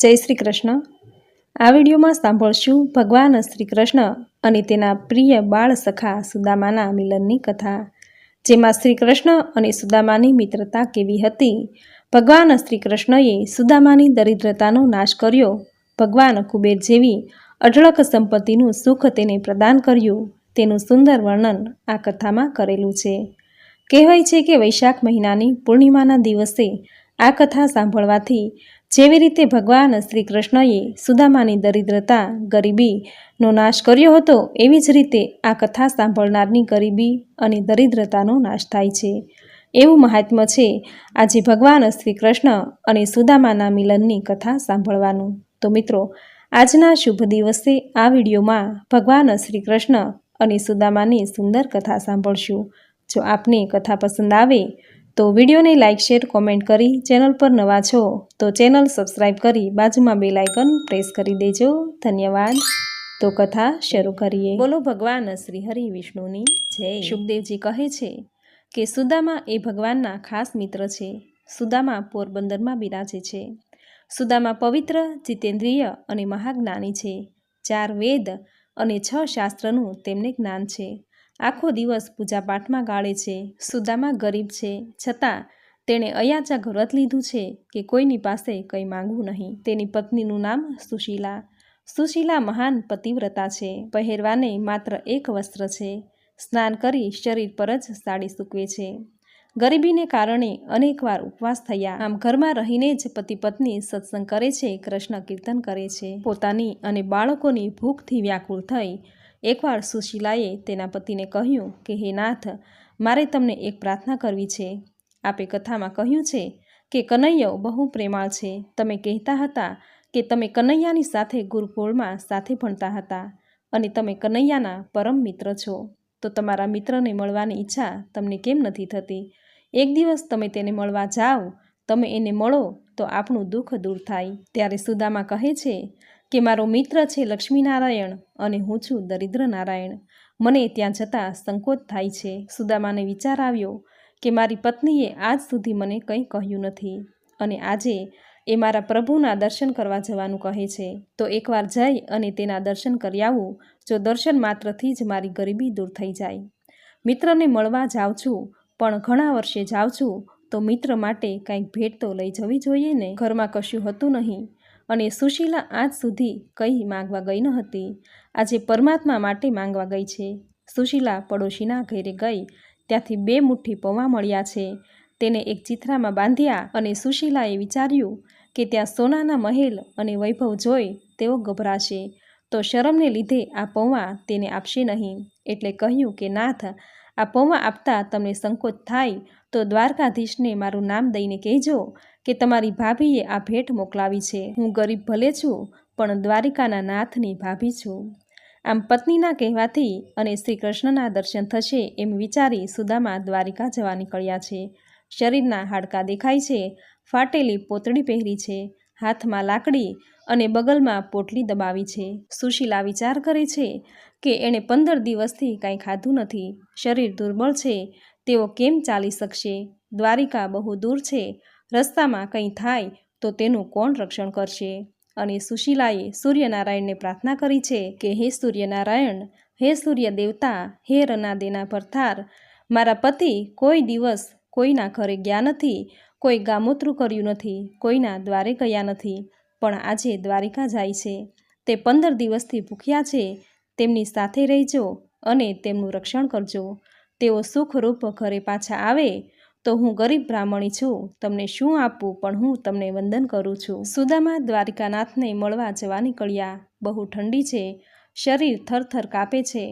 જય શ્રી કૃષ્ણ. આ વિડીયોમાં સાંભળશું ભગવાન શ્રી કૃષ્ણ અને તેના પ્રિય બાળ સખા સુદામાના મિલનની કથા, જેમાં શ્રી કૃષ્ણ અને સુદામાની મિત્રતા કેવી હતી? ભગવાન શ્રી કૃષ્ણએ સુદામાની દરિદ્રતાનો નાશ કર્યો. ભગવાન કુબેર જેવી અઢળક સંપત્તિનું સુખ તેને પ્રદાન કર્યું. તેનું સુંદર વર્ણન આ કથામાં કરેલું છે. કહેવાય છે કે વૈશાખ મહિનાની પૂર્ણિમાના દિવસે આ કથા સાંભળવાથી જેવી રીતે ભગવાન શ્રી કૃષ્ણએ સુદામાની દરિદ્રતા, ગરીબીનો નાશ કર્યો હતો, એવી જ રીતે આ કથા સાંભળનારની ગરીબી અને દરિદ્રતાનો નાશ થાય છે. એવું મહાત્મ્ય છે, આજે ભગવાન શ્રી કૃષ્ણ અને સુદામાના મિલનની કથા સાંભળવાનું. તો મિત્રો, આજના શુભ દિવસે આ વિડીયોમાં ભગવાન શ્રી કૃષ્ણ અને સુદામાની સુંદર કથા સાંભળશું. જો આપને કથા પસંદ આવે તો વિડીયોને લાઇક શેર કોમેન્ટ કરી ચેનલ પર નવા છો તો ચેનલ સબસ્ક્રાઈબ કરી બાજુમાં બે લાઇકન પ્રેસ કરી દેજો. ધન્યવાદ. તો કથા શરૂ કરીએ. બોલો ભગવાન શ્રી હરિ વિષ્ણુની જય. સુખદેવજી કહે છે કે સુદામા એ ભગવાનના ખાસ મિત્ર છે. સુદામા પોરબંદરમાં બિરાજે છે. સુદામા પવિત્ર જીતેન્દ્રિય અને મહાજ્ઞાની છે. ચાર વેદ અને છ શાસ્ત્રનું તેમને જ્ઞાન છે. આખો દિવસ પૂજાપાઠમાં ગાળે છે, સુદામા ગરીબ છે, છતાં તેણે અયાચક વ્રત લીધું છે કે કોઈની પાસે કંઈ માંગવું નહીં. તેની પત્નીનું નામ સુશીલા. સુશીલા મહાન પતિવ્રતા છે, પહેરવાને માત્ર એક વસ્ત્ર છે, સ્નાન કરી શરીર પર જ સાડી સૂકવે છે. ગરીબીને કારણે અનેકવાર ઉપવાસ થયા. આમ ઘરમાં રહીને જ પતિ પત્ની સત્સંગ કરે છે, કૃષ્ણ કીર્તન કરે છે. પોતાની અને બાળકોની ભૂખથી વ્યાકુળ થઈ એકવાર સુશીલાએ તેના પતિને કહ્યું કે, હે નાથ, મારે તમને એક પ્રાર્થના કરવી છે. આપે કથામાં કહ્યું છે કે કનૈયો બહુ પ્રેમાળ છે. તમે કહેતા હતા કે, તમે કનૈયાની સાથે ગુરુકુળમાં સાથે ભણતા હતા અને તમે કનૈયાના પરમ મિત્ર છો. તો તમારા મિત્રને મળવાની ઈચ્છા તમને કેમ નથી થતી? એક દિવસ તમે તેને મળવા જાઓ, તમે એને મળો તો આપણું દુઃખ દૂર થાય. ત્યારે સુદામા કહે છે કે મારો મિત્ર છે લક્ષ્મીનારાયણ અને હું છું દરિદ્ર નારાયણ મને ત્યાં જતાં સંકોચ થાય છે. સુદામાને વિચાર આવ્યો કે મારી પત્નીએ આજ સુધી મને કંઈ કહ્યું નથી અને આજે એ મારા પ્રભુના દર્શન કરવા જવાનું કહે છે. તો એકવાર જઈ અને તેના દર્શન કરી આવું. જો દર્શન માત્રથી જ મારી ગરીબી દૂર થઈ જાય. મિત્રને મળવા જાઉં છું, પણ ઘણા વર્ષે જાઉં છું તો મિત્ર માટે કંઈક ભેટ તો લઈ જવી જોઈએ ને? ઘરમાં કશું હતું નહીં. અને સુશીલા આજ સુધી કંઈ માંગવા ગઈ ન હતી. આજે પરમાત્મા માટે માંગવા ગઈ છે. સુશીલા પડોશીના ઘરે ગઈ. ત્યાંથી બે મુઠ્ઠી પૌવા મળ્યા છે. તેને એક ચિત્રામાં બાંધ્યા અને સુશીલાએ વિચાર્યું કે ત્યાં સોનાના મહેલ અને વૈભવ જોઈ તેઓ ગભરાશે. તો શરમને લીધે આ પૌવા તેને આપશે નહીં. એટલે કહ્યું કે, નાથ, આ પૌવા આપતા તમને સંકોચ થાય તો દ્વારકાધીશને મારું નામ દઈને કહેજો. કે તમારી ભાભીએ આ ભેટ મોકલાવી છે. હું ગરીબ ભલે છું, પણ દ્વારિકાના નાથની ભાભી છું. આમ પત્નીના કહેવાથી અને શ્રી કૃષ્ણના દર્શન થશે એમ વિચારી સુદામા દ્વારિકા જવા નીકળ્યા છે. શરીરના હાડકાં દેખાય છે, ફાટેલી પોતળી પહેરી છે, હાથમાં લાકડી અને બગલમાં પોટલી દબાવી છે. સુશીલા વિચાર કરે છે કે એણે પંદર દિવસથી કાંઈ ખાધું નથી. શરીર દુર્બળ છે, તેઓ કેમ ચાલી શકશે? દ્વારિકા બહુ દૂર છે રસ્તામાં કંઈ થાય તો તેનું કોણ રક્ષણ કરશે? અને સુશીલાએ સૂર્યનારાયણને પ્રાર્થના કરી છે કે, હે સૂર્યનારાયણ, હે સૂર્ય દેવતા હે રનાદેના ભરથાર મારા પતિ કોઈ દિવસ કોઈના ઘરે ગયા નથી, કોઈ ગામોતરું કર્યું નથી, કોઈના દ્વારે ગયા નથી, પણ આજે દ્વારિકા જાય છે. તે પંદર દિવસથી ભૂખ્યા છે. તેમની સાથે રહેજો અને તેમનું રક્ષણ કરજો. તેઓ સુખરૂપ ઘરે પાછા આવે તો હું ગરીબ બ્રાહ્મણી છું, તમને શું આપવું? પણ હું તમને વંદન કરું છું. સુદામા દ્વારિકાનાથને મળવા જવા નીકળ્યા બહુ ઠંડી છે, શરીર થરથર કાપે છે.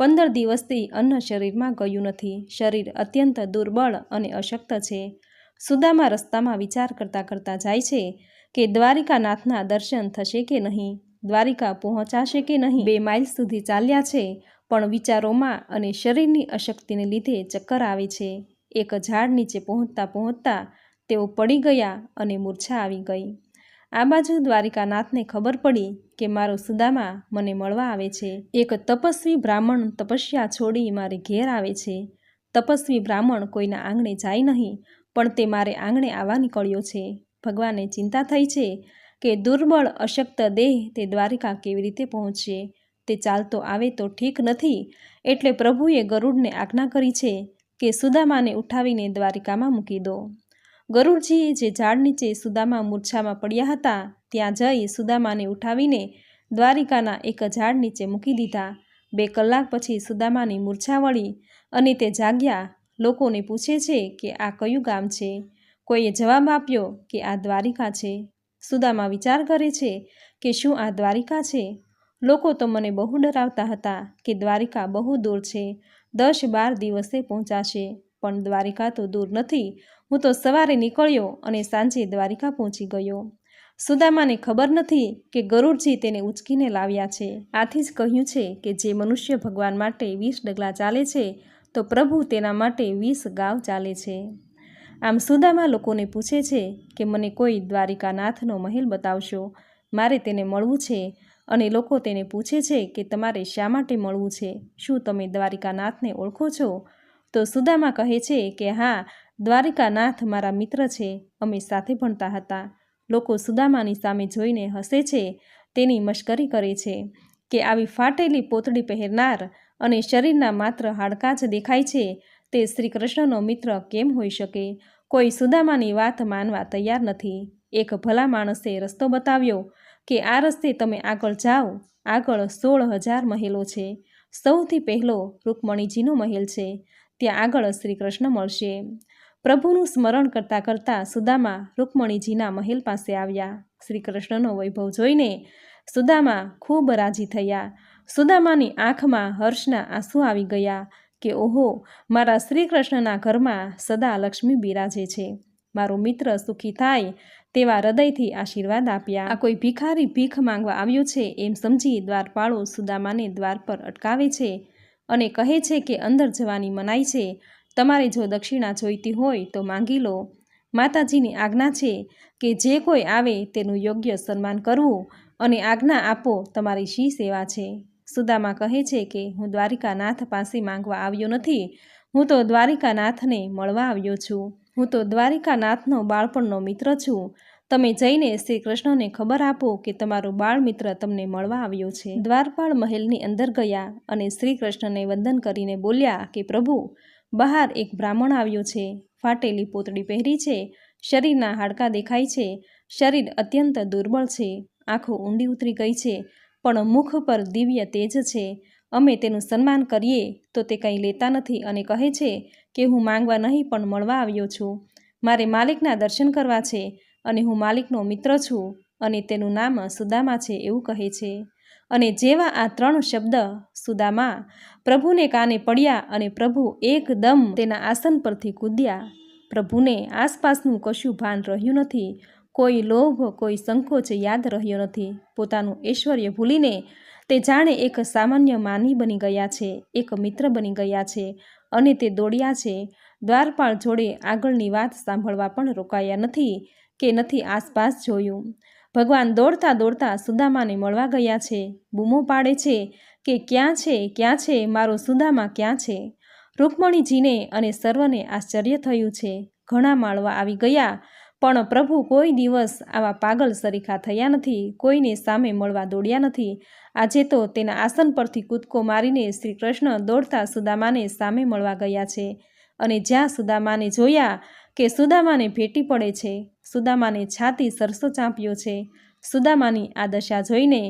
પંદર દિવસથી અન્ન શરીરમાં ગયું નથી. શરીર અત્યંત દુર્બળ અને અશક્ત છે. સુદામા રસ્તામાં વિચાર કરતાં કરતાં જાય છે કે દ્વારિકાનાથના દર્શન થશે કે નહીં? દ્વારિકા પહોંચાશે કે નહીં? બે માઇલ સુધી ચાલ્યા છે, પણ વિચારોમાં અને શરીરની અશક્તિને લીધે ચક્કર આવે છે. એક ઝાડ નીચે પહોંચતા પહોંચતા તેઓ પડી ગયા અને મૂર્છા આવી ગઈ. આ બાજુ દ્વારિકાનાથને ખબર પડી કે મારો સુદામા મને મળવા આવે છે. એક તપસ્વી બ્રાહ્મણ તપસ્યા છોડી મારે ઘેર આવે છે. તપસ્વી બ્રાહ્મણ કોઈના આંગણે જાય નહીં, પણ તે મારે આંગણે આવવા નીકળ્યો છે. ભગવાને ચિંતા થઈ છે કે દુર્બળ અશક્ત દેહ તે દ્વારિકા કેવી રીતે પહોંચશે? તે ચાલતો આવે તો ઠીક નથી, એટલે પ્રભુએ ગરુડને આજ્ઞા કરી છે કે સુદામાને ઉઠાવીને દ્વારિકામાં મૂકી દો. ગરુડજીએ જે ઝાડ નીચે સુદામા મૂર્છામાં પડ્યા હતા, ત્યાં જઈ સુદામાને ઉઠાવીને દ્વારિકાના એક ઝાડ નીચે મૂકી દીધા. બે કલાક પછી સુદામાની મૂર્છા વળી અને તે જાગ્યા. લોકોને પૂછે છે કે આ કયું ગામ છે? કોઈએ જવાબ આપ્યો કે આ દ્વારિકા છે. સુદામા વિચાર કરે છે કે શું આ દ્વારિકા છે? લોકો તો મને બહુ ડરાવતા હતા કે દ્વારિકા બહુ દૂર છે. દસ બાર દિવસે પહોંચાશે. પણ દ્વારિકા તો દૂર નથી. હું તો સવારે નીકળ્યો અને સાંજે દ્વારિકા પહોંચી ગયો. સુદામાને ખબર નથી કે ગરુડજી તેને ઉચકીને લાવ્યા છે. આથી જ કહ્યું છે કે જે મનુષ્ય ભગવાન માટે વીસ ડગલા ચાલે છે, તો પ્રભુ તેના માટે વીસ ગાવ ચાલે છે. આમ સુદામા લોકોને પૂછે છે કે મને કોઈ દ્વારિકાનાથનો મહેલ બતાવશો? મારે તેને મળવું છે. અને લોકો તેને પૂછે છે કે તમારે શા માટે મળવું છે? શું તમે દ્વારિકાનાથને ઓળખો છો? તો સુદામા કહે છે કે હા, દ્વારિકાનાથ મારા મિત્ર છે, અમે સાથે ભણતા હતા. લોકો સુદામાની સામે જોઈને હસે છે, તેની મશ્કરી કરે છે કે આવી ફાટેલી પોતડી પહેરનાર અને શરીરના માત્ર હાડકાં જ દેખાય છે, તે શ્રી કૃષ્ણનો મિત્ર કેમ હોઈ શકે? કોઈ સુદામાની વાત માનવા તૈયાર નથી. એક ભલા માણસે રસ્તો બતાવ્યો કે આ રસ્તે તમે આગળ જાઓ. આગળ સોળ હજાર મહેલો છે. સૌથી પહેલો રૂકમણીજીનો મહેલ છે. ત્યાં આગળ શ્રી કૃષ્ણ મળશે. પ્રભુનું સ્મરણ કરતાં કરતાં સુદામા રૂકમણીજીના મહેલ પાસે આવ્યા. શ્રી કૃષ્ણનો વૈભવ જોઈને સુદામા ખૂબ રાજી થયા. સુદામાની આંખમાં હર્ષના આંસુ આવી ગયા કે, ઓહો, મારા શ્રી કૃષ્ણના ઘરમાં સદા લક્ષ્મી બિરાજે છે. મારો મિત્ર સુખી થાય તેવા હૃદયથી આશીર્વાદ આપ્યા. આ કોઈ ભિખારી ભીખ માંગવા આવ્યો છે એમ સમજી દ્વારપાળો સુદામાને દ્વાર પર અટકાવે છે અને કહે છે કે અંદર જવાની મનાઈ છે. તમારે જો દક્ષિણા જોઈતી હોય તો માંગી લો. માતાજીની આજ્ઞા છે કે જે કોઈ આવે તેનું યોગ્ય સન્માન કરવું અને આજ્ઞા આપો તમારી શી સેવા છે. સુદામા કહે છે કે હું દ્વારિકાનાથ પાસે માંગવા આવ્યો નથી. હું તો દ્વારિકાનાથને મળવા આવ્યો છું. હું તો દ્વારિકાનાથનો બાળપણનો મિત્ર છું. તમે જઈને શ્રી કૃષ્ણને ખબર આપો કે તમારો બાળ મિત્ર તમને મળવા આવ્યો છે. દ્વારપાળ મહેલની અંદર ગયા અને શ્રી કૃષ્ણને વંદન કરીને બોલ્યા કે, પ્રભુ, બહાર એક બ્રાહ્મણ આવ્યો છે. ફાટેલી પોતડી પહેરી છે. શરીરના હાડકાં દેખાય છે. શરીર અત્યંત દુર્બળ છે. આંખો ઊંડી ઉતરી ગઈ છે, પણ મુખ પર દિવ્ય તેજ છે. અમે તેનું સન્માન કરીએ તો તે કંઈ લેતા નથી અને કહે છે કે હું માંગવા નહીં પણ મળવા આવ્યો છું. મારે માલિકના દર્શન કરવા છે અને હું માલિકનો મિત્ર છું અને તેનું નામ સુદામા છે એવું કહે છે. અને જેવા આ ત્રણ શબ્દ સુદામા, પ્રભુને કાને પડ્યા અને પ્રભુ એકદમ તેના આસન પરથી કૂદ્યા. પ્રભુને આસપાસનું કશું ભાન રહ્યું નથી. કોઈ લોભ, કોઈ સંકોચ યાદ રહ્યો નથી. પોતાનું ઐશ્વર્ય ભૂલીને તે જાણે એક સામાન્ય માની બની ગયા છે, એક મિત્ર બની ગયા છે. અને તે દોડ્યા છે. દ્વારપાળ જોડે આગળની વાત સાંભળવા પણ રોકાયા નથી કે નથી આસપાસ જોયું. ભગવાન દોડતા દોડતા સુદામાને મળવા ગયા છે. બૂમો પાડે છે કે ક્યાં છે ક્યાં છે, મારો સુદામા ક્યાં છે? રૂકમણીજીને અને સર્વને આશ્ચર્ય થયું છે. ઘણા માળવા આવી ગયા. પણ પ્રભુ કોઈ દિવસ આવા પાગલ સરીખા થયા નથી, કોઈને સામે મળવા દોડ્યા નથી. આજે તો તેના આસન પરથી કૂદકો મારીને શ્રી કૃષ્ણ દોડતા સુદામાને સામે મળવા ગયા છે અને જ્યાં સુદામાને જોયા કે સુદામાને ભેટી પડે છે, સુદામાને છાતી સરસો ચાંપ્યો છે. સુદામાની આ દશા જોઈને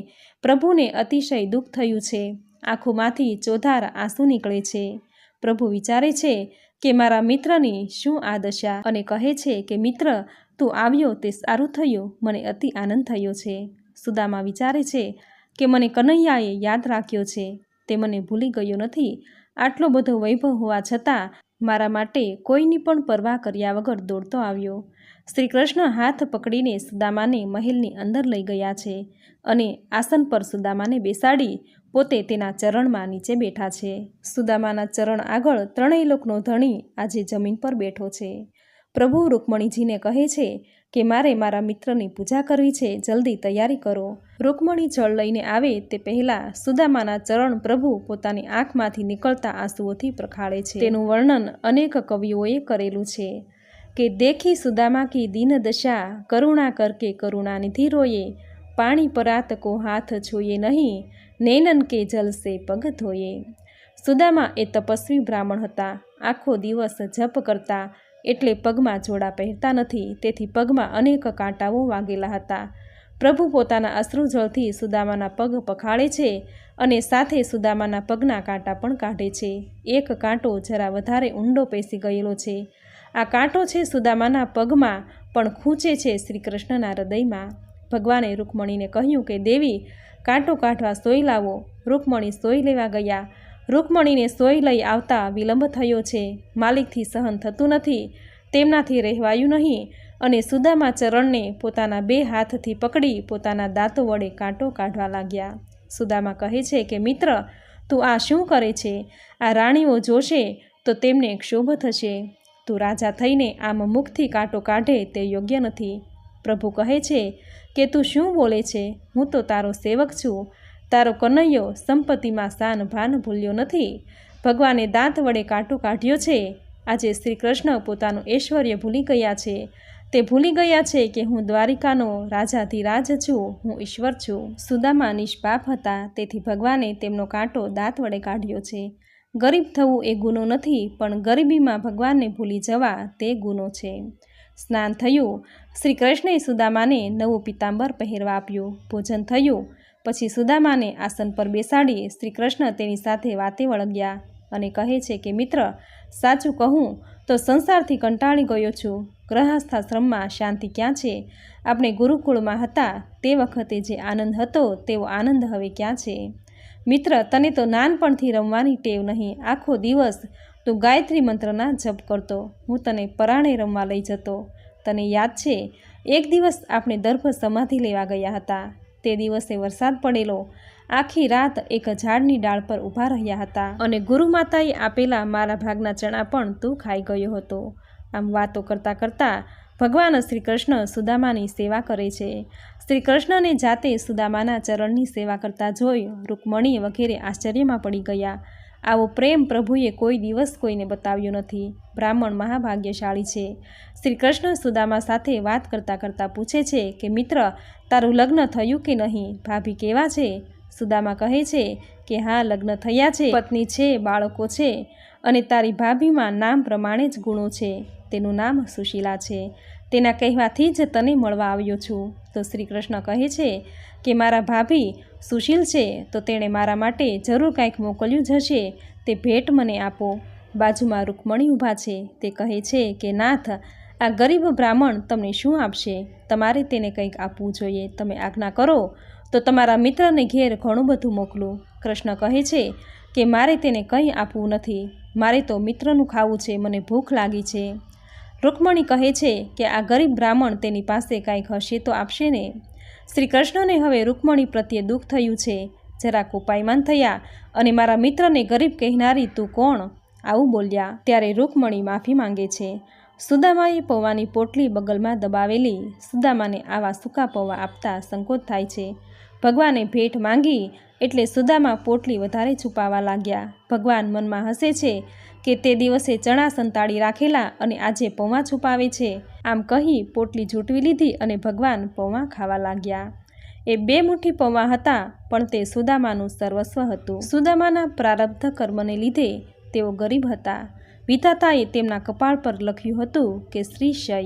પ્રભુને અતિશય દુઃખ થયું છે. આંખોમાંથી ચોધાર આંસુ નીકળે છે. પ્રભુ વિચારે છે કે મારા મિત્રની શું આ દશા અને કહે છે કે મિત્ર તું આવ્યો તે સારું થયું, મને અતિ આનંદ થયો છે. સુદામા વિચારે છે કે મને કનૈયાએ યાદ રાખ્યો છે. તે મને ભૂલી ગયો નથી. આટલો બધો વૈભવ હોવા છતાં મારા માટે કોઈની પણ પરવા કર્યા વગર દોડતો આવ્યો. શ્રી કૃષ્ણ હાથ પકડીને સુદામાને મહેલની અંદર લઈ ગયા છે અને આસન પર સુદામાને બેસાડી પોતે તેના ચરણમાં નીચે બેઠા છે. સુદામાના ચરણ આગળ ત્રણેય લોકનો ધણી આજે જમીન પર બેઠો છે. પ્રભુ રૂકમણીજીને કહે છે કે, મારે મારા મિત્રની પૂજા કરવી છે. જલ્દી તૈયારી કરો. રૂકમણી જળ લઈને આવે તે પહેલાં સુદામાના ચરણ પ્રભુ પોતાની આંખમાંથી નીકળતા આંસુઓથી પ્રખાળે છે. તેનું વર્ણન અનેક કવિઓએ કરેલું છે કે, દેખી સુદામા કી દીન દશા, કરુણા કરકે કરુણા નિધિ રોયે. પાણી પરાત કો હાથ છોયે નહીં, નૈનન કે જલસે પગ ધોયે. સુદામા એ તપસ્વી બ્રાહ્મણ હતા. આખો દિવસ જપ કરતા એટલે પગમાં જોડા પહેરતા નથી, તેથી પગમાં અનેક કાંટાઓ વાગેલા હતા. પ્રભુ પોતાના અશ્રુજળથી સુદામાના પગ પખાડે છે અને સાથે સુદામાના પગના કાંટા પણ કાઢે છે. એક કાંટો જરા વધારે ઊંડો પેસી ગયેલો છે. આ કાંટો છે સુદામાના પગમાં, પણ ખૂંચે છે શ્રી કૃષ્ણના હૃદયમાં. ભગવાને રૂકમણીને કહ્યું કે, દેવી, કાંટો કાઢવા સોય લાવો. રૂકમણી સોય લેવા ગયા. રૂકમણીને સોય લઈ આવતા વિલંબ થયો છે. માલિકથી સહન થતું નથી. તેમનાથી રહેવાયું નહીં અને સુદામા ચરણને પોતાના બે હાથથી પકડી પોતાના દાંતો વડે કાંટો કાઢવા લાગ્યા. સુદામા કહે છે કે, મિત્ર, તું આ શું કરે છે? આ રાણીઓ જોશે તો તેમને ક્ષોભ થશે. તું રાજા થઈને આમ મુખથી કાંટો કાઢે તે યોગ્ય નથી. પ્રભુ કહે છે કે, તું શું બોલે છે? હું તો તારો સેવક છું. તારો કનૈયો સંપત્તિમાં સાન ભાન ભૂલ્યો નથી. ભગવાને દાંત વડે કાંટો કાઢ્યો છે. આજે શ્રી કૃષ્ણ પોતાનું ઐશ્વર્ય ભૂલી ગયા છે. તે ભૂલી ગયા છે કે હું દ્વારિકાનો રાજાધિરાજ છું, હું ઈશ્વર છું. સુદામા નિષ્પાપ હતા, તેથી ભગવાને તેમનો કાંટો દાંત વડે કાઢ્યો છે. ગરીબ થવું એ ગુનો નથી, પણ ગરીબીમાં ભગવાનને ભૂલી જવા તે ગુનો છે. સ્નાન થયું. શ્રી કૃષ્ણે સુદામાને નવું પિતાંબર પહેરવા આપ્યું. ભોજન થયું. પછી સુદામાને આસન પર બેસાડી શ્રી કૃષ્ણ તેની સાથે વાતે વળગ્યા અને કહે છે કે, મિત્ર, સાચું કહું તો સંસારથી કંટાળી ગયો છું. ગ્રહસ્થાશ્રમમાં શાંતિ ક્યાં છે? આપણે ગુરુકુળમાં હતા તે વખતે જે આનંદ હતો તેવો આનંદ હવે ક્યાં છે? મિત્ર, તને તો નાનપણથી રમવાની ટેવ નહીં. આખો દિવસ તું ગાયત્રી મંત્રના જપ કરતો. હું તને પરાણે રમવા લઈ જતો. તને યાદ છે? એક દિવસ આપણે દર્ભ સમાધિ લેવા ગયા હતા. તે દિવસે વરસાદ પડેલો. આખી રાત એક ઝાડની ડાળ પર ઊભા રહ્યા હતા. અને ગુરુમાતાએ આપેલા મારા ભાગના ચણા પણ તું ખાઈ ગયો હતો. આમ વાતો કરતાં કરતાં ભગવાન શ્રી કૃષ્ણ સુદામાની સેવા કરે છે. શ્રી કૃષ્ણને જાતે સુદામાના ચરણની સેવા કરતા જોઈ રૂકમણી વગેરે આશ્ચર્યમાં પડી ગયા. આવો પ્રેમ પ્રભુએ કોઈ દિવસ કોઈને બતાવ્યો નથી. બ્રાહ્મણ મહાભાગ્યશાળી છે. શ્રી કૃષ્ણ સુદામા સાથે વાત કરતાં કરતાં પૂછે છે કે, મિત્ર, તારું લગ્ન થયું કે નહીં? ભાભી કેવા છે? સુદામા કહે છે કે, હા, લગ્ન થયા છે. પત્ની છે, બાળકો છે અને તારી ભાભીમાં નામ પ્રમાણે જ ગુણો છે. તેનું નામ સુશીલા છે. તેના કહેવાથી જ તને મળવા આવ્યો છું. તો શ્રી કૃષ્ણ કહે છે કે મારા ભાભી સુશીલ છે, તો તેણે મારા માટે જરૂર કાંઈક મોકલ્યું જ હશે, તે ભેટ મને આપો. બાજુમાં રૂકમણી ઊભા છે, તે કહે છે કે નાથ, આ ગરીબ બ્રાહ્મણ તમને શું આપશે? તમારે તેને કંઈક આપવું જોઈએ. તમે આજ્ઞા કરો, તો તમારા મિત્રને ઘેર ઘણું બધું મોકલું. કૃષ્ણ કહે છે કે મારે તેને કંઈ આપવું નથી. મારે તો મિત્રનું ખાવું છે, મને ભૂખ લાગી છે. રૂકમણી કહે છે કે આ ગરીબ બ્રાહ્મણ તેની પાસે કાંઈક હશે તો આપશે ને. શ્રી કૃષ્ણને હવે રૂકમણી પ્રત્યે દુઃખ થયું છે. જરા ઉપાયમાન થયા અને મારા મિત્રને ગરીબ કહેનારી તું કોણ? આવું બોલ્યા ત્યારે રૂકમણી માફી માંગે છે. સુદામાએ પૌવાની પોટલી બગલમાં દબાવેલી. સુદામાને આવા સૂકા પૌવા આપતા સંકોચ થાય છે. ભગવાને ભેટ માંગી એટલે સુદામા પોટલી વધારે છુપાવા લાગ્યા. ભગવાન મનમાં હસે છે કે તે દિવસે ચણા સંતાડી રાખેલા અને આજે પૌવા છુપાવે છે. આમ કહી પોટલી ઝૂંટવી લીધી અને ભગવાન પૌવા ખાવા લાગ્યા. એ બે મુઠ્ઠી પૌવા હતા, પણ તે સુદામાનું સર્વસ્વ હતું. સુદામાના પ્રારબ્ધ કર્મને લીધે તેઓ ગરીબ હતા. વિધાતાએ તેમના કપાળ પર લખ્યું હતું કે શ્રી શય.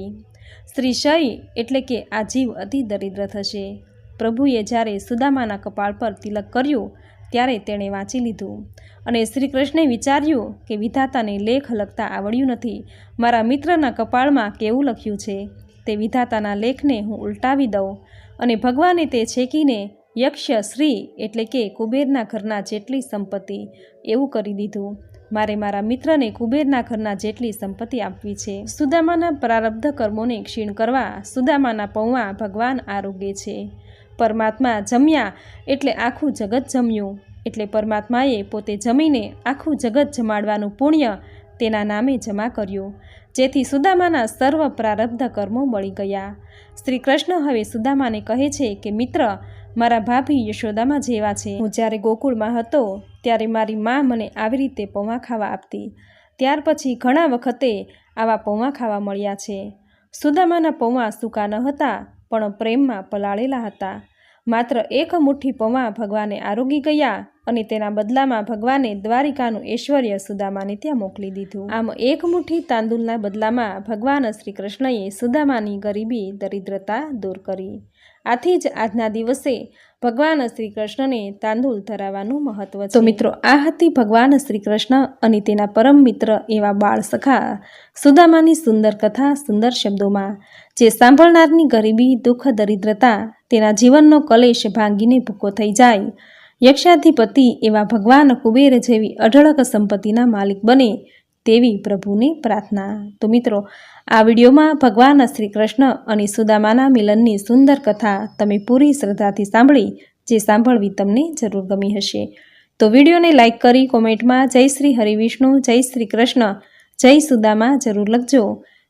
શ્રી શય એટલે કે આ જીવ અતિ દરિદ્ર થશે. પ્રભુએ જ્યારે સુદામાના કપાળ પર તિલક કર્યું ત્યારે તેણે વાંચી લીધું. અને શ્રી કૃષ્ણે વિચાર્યું કે વિધાતાને લેખ લખતા આવડ્યું નથી. મારા મિત્રના કપાળમાં કેવું લખ્યું છે? તે વિધાતાના લેખને હું ઉલટાવી દઉં. અને ભગવાને તે છેકીને યક્ષ શ્રી એટલે કે કુબેરના ઘરના જેટલી સંપત્તિ એવું કરી દીધું. મારે મારા મિત્રને કુબેરના ઘરના જેટલી સંપત્તિ આપવી છે. સુદામાના પ્રારબ્ધ કર્મોને ક્ષીણ કરવા સુદામાના પૌવા ભગવાન આરોગ્ય છે. પરમાત્મા જમ્યા એટલે આખું જગત જમ્યું. એટલે પરમાત્માએ પોતે જમીને આખું જગત જમાડવાનું પુણ્ય તેના નામે જમા કર્યું. જેથી સુદામાના સર્વ પ્રારબ્ધ કર્મો બળી ગયા. શ્રી કૃષ્ણ હવે સુદામાને કહે છે કે, મિત્ર, મારા ભાભી યશોદામાં જેવા છે. હું જ્યારે ગોકુળમાં હતો ત્યારે મારી મા મને આવી રીતે પૌવા ખાવા આપતી. ત્યાર પછી ઘણા વખતે આવા પૌવા ખાવા મળ્યા છે. સુદામાના પૌવા સૂકા ન હતા. પણ પ્રેમમાં પલાળેલા હતા. માત્ર એક મુઠ્ઠી પૌવા ભગવાને આરોગી ગયા અને તેના બદલામાં ભગવાને દ્વારિકાનું ઐશ્વર્ય સુદામાને ત્યાં મોકલી દીધું. આમ એક મુઠ્ઠી તાંદુલના બદલામાં ભગવાન શ્રી કૃષ્ણએ સુદામાની ગરીબી, દરિદ્રતા દૂર કરી. આથી જ આજના દિવસે ભગવાન શ્રી કૃષ્ણને તાંદુલ ધરાવવાનું મહત્વ છે. તો મિત્રો, આ હતી ભગવાન શ્રી કૃષ્ણ અને તેના પરમ મિત્ર એવા બાળ સખા સુદામાની સુંદર કથા, સુંદર શબ્દોમાં. જે સાંભળનારની ગરીબી, દુઃખ, દરિદ્રતા તેના જીવનનો કલેશ ભાંગીને ભૂકો થઈ જાય. યક્ષાધિપતિ એવા ભગવાન કુબેર જેવી અઢળક સંપત્તિના માલિક બને તેવી પ્રભુને પ્રાર્થના. તો મિત્રો, આ વિડીયોમાં ભગવાન શ્રી કૃષ્ણ અને સુદામાના મિલનની સુંદર કથા તમે પૂરી શ્રદ્ધાથી સાંભળી, જે સાંભળવી તમને જરૂર ગમી હશે. તો વિડીયોને લાઇક કરી કોમેન્ટમાં જય શ્રી હરિવિષ્ણુ, જય શ્રી કૃષ્ણ, જય સુદામા જરૂર લખજો.